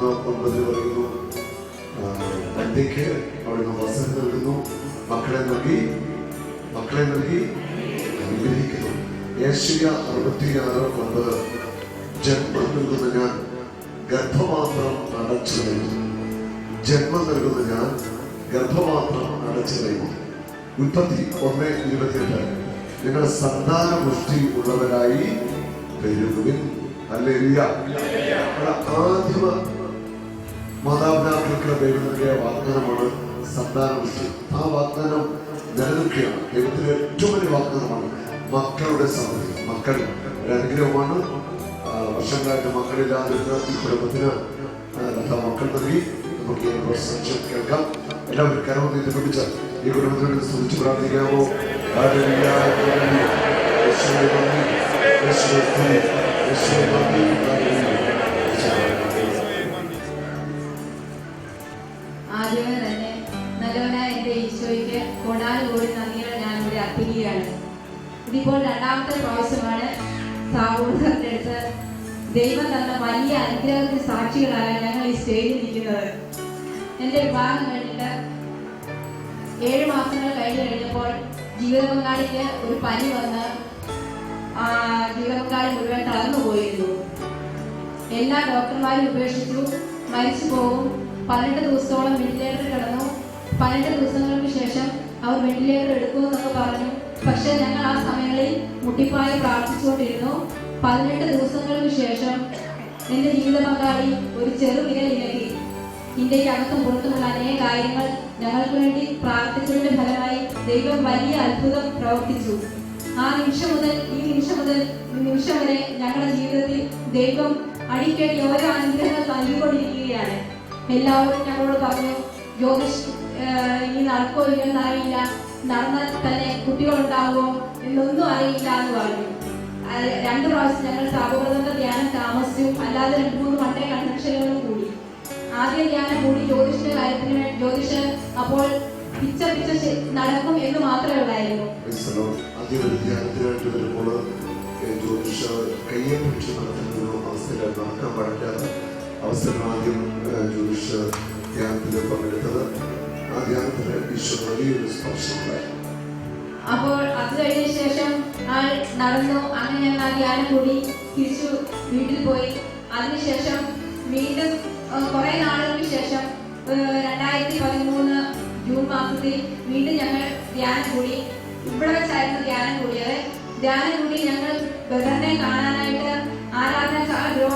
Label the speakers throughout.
Speaker 1: മൂന്ന് ഒൻപതിൽ പറയുന്നു തന്റേക്ക് അവിടുന്ന് വസനം നൽകുന്നു മക്കളെ നൽകി മക്കളെ നൽകി അനുഗ്രഹിക്കുന്നു. ഏഷ്യ അറുപത്തിയാറ് ഒൻപത്. ജന്മം നൽകുന്ന ഞാൻ ഗർഭപാത്രം അടച്ചു നൽകുന്നു ജന്മം നൽകുന്ന ഞാൻ ഗർഭപാത്രം അടച്ചു നൽകുന്നു ഉൽപ്പത്തി ഒന്ന് ഇരുപത്തിയെട്ട്. നിങ്ങളുടെ സന്താന പുഷ്ടി ഉള്ളവരായി പെരുകുവിൻ അവിടെ ആദിമ മാതാപിതാക്കൾക്ക് ദൈവം നൽകിയ വാഗ്ദാനമാണ് സന്താന ആ വാഗ്ദാനം നിലനിൽക്കുകയാണ്. ദൈവത്തിലെ ഏറ്റവും വലിയ വാഗ്ദാനമാണ് മക്കളുടെ സമൃദ്ധി മക്കൾ ഒരനുഗ്രഹമാണ് വർഷങ്ങളായിട്ട് മക്കളില്ലാതിരുന്ന ഈ കുടുംബത്തിന് മക്കൾ നൽകി. നമുക്ക് പ്രോത്സാഹിച്ച് കേൾക്കാം. എല്ലാവരും കരവും നീതി പിടിച്ച് ഈ കുടുംബത്തിന് വേണ്ടി സ്തുതിച്ച് പ്രാർത്ഥിക്കാമോ. യേശുവേ നന്ദി, യേശുവേ സ്തുതി, യേശുവേ നന്ദി,
Speaker 2: നന്ദികൾ ഞാൻ ഇവിടെ അർപ്പിക്കുകയാണ്. ഇതിപ്പോൾ രണ്ടാമത്തെ പ്രാവശ്യമാണ് സാഹോദരന്റെ അടുത്ത് ദൈവം തന്ന വലിയ അനുഗ്രഹത്തിന് സാക്ഷികളായ ഞങ്ങൾ ഈ സ്റ്റേജിൽ നിൽക്കുന്നത് എന്റെ വിവാഹം കഴിഞ്ഞിട്ട് ഏഴ് മാസങ്ങൾ കഴിഞ്ഞ് കഴിഞ്ഞപ്പോൾ ജീവിത ഒരു പനി വന്ന് ജീവിത പങ്കാളി മുഴുവൻ തളർന്നു പോയിരുന്നു എല്ലാ ഡോക്ടർമാരും ഉപേക്ഷിച്ചു മരിച്ചു പോകും പന്ത്രണ്ട് ദിവസത്തോളം വെന്റിലേറ്ററിൽ കിടന്നു. പന്ത്രണ്ട് ദിവസങ്ങൾക്ക് ശേഷം അവർ വെന്റിലേറ്റർ എടുക്കുമെന്നൊക്കെ പറഞ്ഞു. പക്ഷെ ഞങ്ങൾ ആ സമയങ്ങളിൽ മുട്ടിപ്പായ പ്രാർത്ഥിച്ചുകൊണ്ടിരുന്നു. പതിനെട്ട് ദിവസങ്ങൾക്ക് ശേഷം എന്റെ ജീവിത പങ്കാളി ഒരു ചെറു വിരലിലേക്ക് ഇന്ത്യയിൽ അകത്തും പുറത്തുമുള്ള അനേക കാര്യങ്ങൾ ഞങ്ങൾക്ക് വേണ്ടി പ്രാർത്ഥിച്ചതിന്റെ ഫലമായി ദൈവം വലിയ അത്ഭുതം പ്രവർത്തിച്ചു. ആ നിമിഷം മുതൽ ഈ നിമിഷം മുതൽ നിമിഷം വരെ ഞങ്ങളുടെ ജീവിതത്തിൽ ദൈവം അടിക്കടി ഓരോ അനുഗ്രഹങ്ങൾ നൽകിക്കൊണ്ടിരിക്കുകയാണ്. എല്ലാവരും ഞങ്ങളോട് പറഞ്ഞു ആഹ് ഇനി നടക്കോ ഇല്ലെന്ന് അറിയില്ല നടന്നാൽ തന്നെ കുട്ടികളുണ്ടാകുമോ എന്നൊന്നും അറിയില്ല എന്ന് പറഞ്ഞു. രണ്ടു പ്രാവശ്യം ഞങ്ങൾ സാബോധന്റെ ധ്യാനം താമസിച്ചു. അല്ലാതെ രണ്ട് മൂന്ന് മണ്ടേ കൺവെൻഷനുകളും കൂടി. ആദ്യ ധ്യാനം കൂടി ജ്യോതിഷന്റെ കാര്യത്തിന് വേണ്ടി ജ്യോതിഷ് അപ്പോൾ പിച്ച പിച്ച നടക്കും എന്ന് മാത്രമേ
Speaker 1: ഉണ്ടായിരുന്നു Lord. ഒരു അവസരം ആദ്യം ജ്യോതിഷ ധ്യാനത്തിൽ പങ്കെടുത്തത്.
Speaker 2: അപ്പോൾ അത് കഴിഞ്ഞ ശേഷം നടന്നു. അങ്ങനെ ഞങ്ങൾ ആ ധ്യാനം കൂടി തിരിച്ചു വീട്ടിൽ പോയി. അതിനുശേഷം വീണ്ടും കുറെ നാളുകൾക്ക് ശേഷം രണ്ടായിരത്തി പതിമൂന്ന് ജൂൺ മാസത്തിൽ വീണ്ടും ഞങ്ങൾ ധ്യാനം കൂടി. ഇവിടെ വെച്ചായിരുന്നു ധ്യാനം കൂടിയത്. ധ്യാനം കൂടി ഞങ്ങൾ ബ്രദറിനെ കാണാനായിട്ട് ആരാധന ചാ-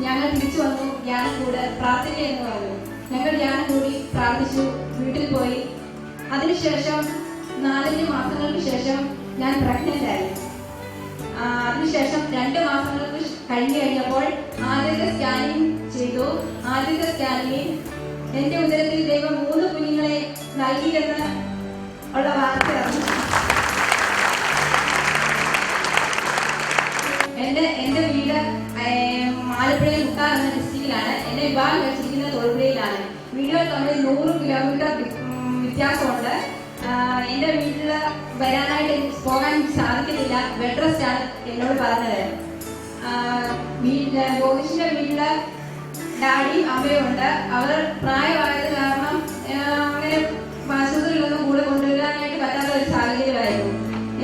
Speaker 2: ഞങ്ങൾ തിരിച്ചു വന്നു ധ്യാനം കൂടെ പ്രാർത്ഥിക്കുക എന്ന് പറഞ്ഞു. ഞങ്ങൾ ധ്യാനം കൂടി പ്രാർത്ഥിച്ചു വീട്ടിൽ പോയി. അതിനുശേഷം നാലഞ്ച് മാസങ്ങൾക്ക് ശേഷം ഞാൻ പ്രഗ്നന്റ് ആയി. അതിനുശേഷം രണ്ട് മാസങ്ങൾക്ക് കഴിഞ്ഞു കഴിഞ്ഞപ്പോൾ ആദ്യത്തെ സ്കാനിങ് ചെയ്തു. ആദ്യത്തെ സ്കാനിങ്ങിൽ എന്റെ ഉദരത്തിൽ ദൈവം മൂന്ന് കുഞ്ഞുങ്ങളെ നൽകിയെന്ന് ഉള്ള വാർത്ത വിവാഹം കഴിച്ചിരിക്കുന്നത് തൊടുപുഴയിലാണ് വീടുകൾ തമ്മിൽ നൂറ് കിലോമീറ്റർ വ്യത്യാസമുണ്ട്. ആ, എന്റെ വീട്ടിൽ വരാനായിട്ട് പോകാൻ സാധിക്കുന്നില്ല. ബെഡ് റെസ്റ്റ് ആണ് എന്നോട് പറഞ്ഞത്. ആ, വീട്ടിൽ ജ്യോതിഷിന്റെ വീട്ടിൽ ഡാഡിയും അമ്മയും ഉണ്ട് അവർ പ്രായമായത് കാരണം അങ്ങനെ ആശുപത്രിയിലൊന്നും കൂടെ കൊണ്ടുവരാനായിട്ട് പറ്റാത്ത ഒരു സാഹചര്യമായിരുന്നു.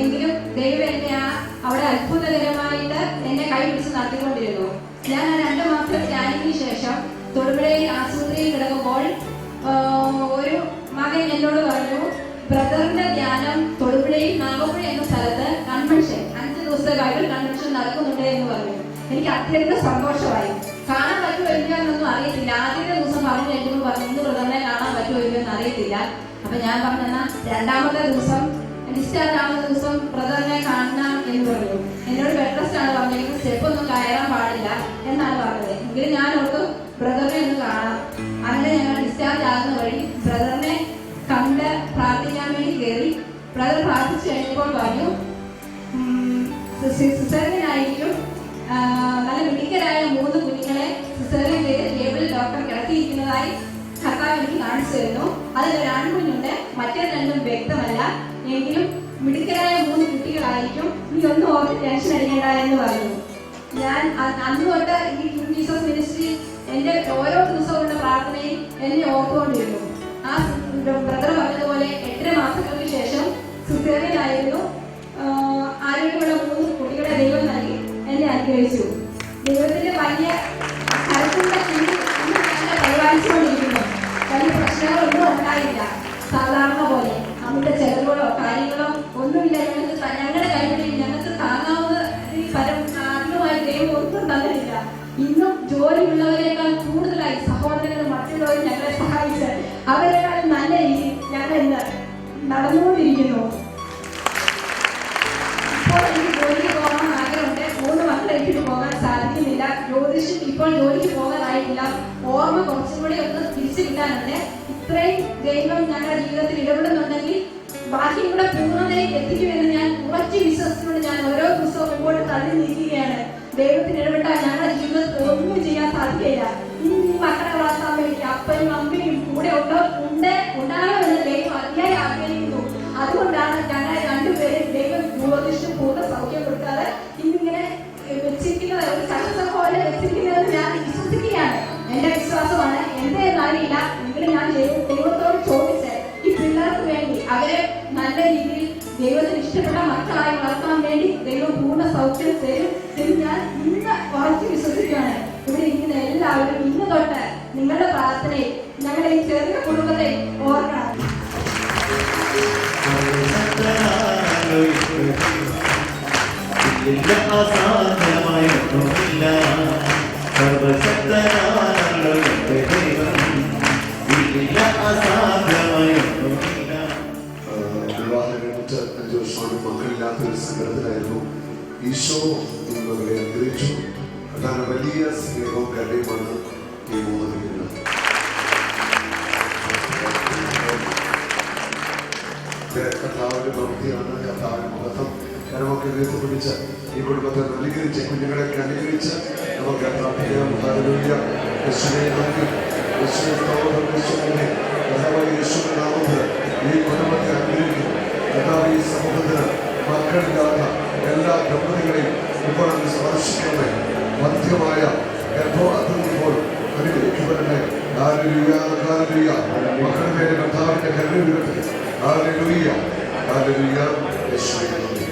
Speaker 2: എങ്കിലും ദൈവം എന്നെ ആ അവിടെ അത്ഭുതകരമായിട്ട് എന്നെ കൈ പിടിച്ച് നടത്തിക്കൊണ്ടിരുന്നു. ഞാൻ ആ രണ്ട് മാസം സ്കാനിങ്ങിന് ശേഷം തൊടുപുഴയിൽ ആശുപത്രിയിൽ കിടക്കുമ്പോൾ ഒരു മകൻ എന്നോട് പറഞ്ഞു ബ്രദറിന്റെ ധ്യാനം തൊടുപുഴയിൽ നാഗപ്പുഴ എന്ന സ്ഥലത്ത് കൺവെൻഷൻ അഞ്ച് ദിവസത്തെ ബൈബിൾ കൺവെൻഷൻ നടക്കുന്നുണ്ട് എന്ന് പറഞ്ഞു. എനിക്ക് അത്യന്തം സന്തോഷമായി. കാണാൻ പറ്റുമോ ഇല്ല എന്നൊന്നും അറിയത്തില്ല. ആദ്യത്തെ ദിവസം പറഞ്ഞു കഴിഞ്ഞപ്പോൾ പറഞ്ഞു ഇന്ന് ബ്രദറിനെ കാണാൻ പറ്റുമോ ഇല്ലെന്ന് അറിയത്തില്ല. അപ്പൊ ഞാൻ പറഞ്ഞ രണ്ടാമത്തെ ദിവസം ഡിസ്ചാർജ് ആവുന്ന ദിവസം ബ്രദറിനെ കാണണം എന്ന് പറഞ്ഞു. എന്നോട് ബെഡ് റെസ്റ്റ് ആണ് പറഞ്ഞിരിക്കുന്നത് സ്റ്റെപ്പ് ഒന്നും കയറാൻ പാടില്ല എന്നാണ് പറഞ്ഞത്. എങ്കിലും ഞാൻ ബ്രദറിനെ ഒന്ന് കാണാം. അങ്ങനെ ഞങ്ങൾ ഡിസ്ചാർജ് ആകുന്ന വഴി ബ്രദറിനെ കണ്ട് പ്രാർത്ഥിക്കാൻ വേണ്ടി കയറി. ബ്രദർ പ്രാർത്ഥിച്ചു കഴിഞ്ഞപ്പോൾ പറഞ്ഞു സിസ്റ്ററിനായിരിക്കും നല്ല മിടുക്കരായ മൂന്ന് കുഞ്ഞുങ്ങളെ ചെയ്ത് ടേബിളിൽ ഡോക്ടർ കിടത്തിയിരിക്കുന്നതായി കർത്താവ് എനിക്ക് കാണിച്ചു തരുന്നു. അതിലൊരു ആൺകുഞ്ഞുണ്ട് മറ്റേ രണ്ടും വ്യക്തമല്ല. എങ്കിലും മിടുക്കരായ മൂന്ന് കുട്ടികളായിരിക്കും. നീ ഒന്നും ഓർത്ത് ടെൻഷൻ അടിക്കേണ്ട എന്ന് പറഞ്ഞു. ഞാൻ അന്ന് തൊട്ട് ഈ എന്റെ ഓരോ ദിവസവും പ്രാർത്ഥനയിൽ എന്നെ ഓർത്തുകൊണ്ടിരുന്നു. ആ ബ്രദർ പറഞ്ഞതുപോലെ എട്ടര മാസങ്ങൾക്ക് ശേഷം സിസേറിയനായിരുന്നു ആരോഗ്യമുള്ള മൂന്ന് കുട്ടികളെ ദൈവം നൽകി എന്നെ അനുഗ്രഹിച്ചു. ദൈവത്തിന്റെ വലിയ പരിപാലിച്ചുകൊണ്ടിരിക്കുന്നു. വലിയ പ്രശ്നങ്ങളൊന്നും ഉണ്ടായില്ല. സാധാരണ പോലെ അമിത ചെലവുകളോ കാര്യങ്ങളോ ഒന്നുമില്ല ഞങ്ങൾക്ക് ഞങ്ങളുടെ കൈകളിൽ ജോലിയുള്ളവരെക്കാൾ കൂടുതലായി സഹോദരങ്ങൾ മറ്റുള്ളവർ ഞങ്ങളെ സഹായിച്ച് അവരെക്കാൾ നല്ല രീതിയിൽ ഞങ്ങൾ ഇന്ന് നടന്നുകൊണ്ടിരിക്കുന്നു. ഇപ്പോൾ എനിക്ക് ജോലിക്ക് പോകാൻ ആഗ്രഹമുണ്ട്. മൂന്ന് മക്കളെ ഇട്ടിട്ട് പോകാൻ സാധിക്കുന്നില്ല. ജ്യോതിഷം ഇപ്പോൾ ജോലിക്ക് പോകാനായിട്ടില്ല. ഓർമ്മ കുറച്ചും കൂടി ഒന്ന് തിരിച്ചു കിട്ടാനുണ്ട് ഇത്രയും ദൈവം ഞങ്ങളുടെ ജീവിതത്തിൽ ഇടപെടുന്നുണ്ടെങ്കിൽ ബാക്കി കൂടെ പൂർണതയിൽ എത്തിക്കുമെന്ന് ഞാൻ ഉറച്ചു വിശ്വസിച്ചുകൊണ്ട് ഞാൻ ഓരോ ദിവസവും മുമ്പോട്ട് തള്ളി നീക്കുകയാണ്. ദൈവത്തിന് ഇടപെട്ടാൽ ഞങ്ങളുടെ ജീവിതത്തിൽ ഒന്നും ചെയ്യാൻ സാധിക്കില്ല. മക്കളെ വളർത്താൻ വേണ്ടി അപ്പനും അമ്മയും കൂടെ ഉണ്ടോ? ഉണ്ട്. ഉണ്ടാകണമെന്ന് ദൈവം അതിയായി ആഗ്രഹിക്കുന്നു. അതുകൊണ്ടാണ് ഞങ്ങളെ രണ്ടുപേരും ദൈവം ജ്യോതിഷ പൂർണ സൗഖ്യം കൊടുക്കാതെ ഇന്നിങ്ങനെ വെച്ചിരിക്കുന്നത് ഒരു ചട്ടസം പോലെ വെച്ചിരിക്കുന്നത് ഞാൻ വിശ്വസിക്കുകയാണ്. എന്റെ വിശ്വാസമാണ്. എന്റെ അറിയില്ല എങ്കിലും ഞാൻ ദൈവം ദൈവത്തോട് ചോദിച്ച്. ഈ പിള്ളേർക്ക് വേണ്ടി അവരെ നല്ല രീതിയിൽ ദൈവത്തിന് ഇഷ്ടപ്പെട്ട മക്കളായി വളർത്താൻ വേണ്ടി ദൈവം പൂർണ സൗഖ്യം തരും. ഞാൻ ഇന്ന് ഉറച്ചു വിശ്വസിക്കുകയാണ്. ഇവിടെ ഇരിക്കുന്ന എല്ലാവരും ഇന്ന് തൊട്ട് നിങ്ങളുടെ പ്രാർത്ഥനയിൽ ഞങ്ങളുടെ ഈ ചെറിയ കുടുംബത്തെ ഓർക്കണം.
Speaker 3: ഇല്ല അസാധ്യമായൊന്നുമില്ല
Speaker 1: വർഷമാണ് മക്കളില്ലാത്ത ഒരു സങ്കടത്തിലായിരുന്നു ഈശോ ഈ മകളെ അനുഗ്രഹിച്ചു. അതാണ് വലിയ സ്നേഹവും കരുണയുമാണ് ഈ മൂന്ന് പിടിച്ച് ഈ കുടുംബത്തെ അനുഗ്രഹിക്കും കർത്താവ് ഈ സമൂഹത്തിന് മക്കളില്ലാത്ത എല്ലാ ദമ്പതികളെയും അങ്ങ് സ്പർശിക്കണമേ. മധ്യമായ ഗർഭവാസം ഇപ്പോൾ അനുഗ്രഹിക്കപ്പെടണേ ഹാലലുയ ഹാലലുയ മക്കളുടെ കർത്താവിന്റെ കരുണ ഹാലലുയ ഹാലലുയ യേശുവേ നന്ദി.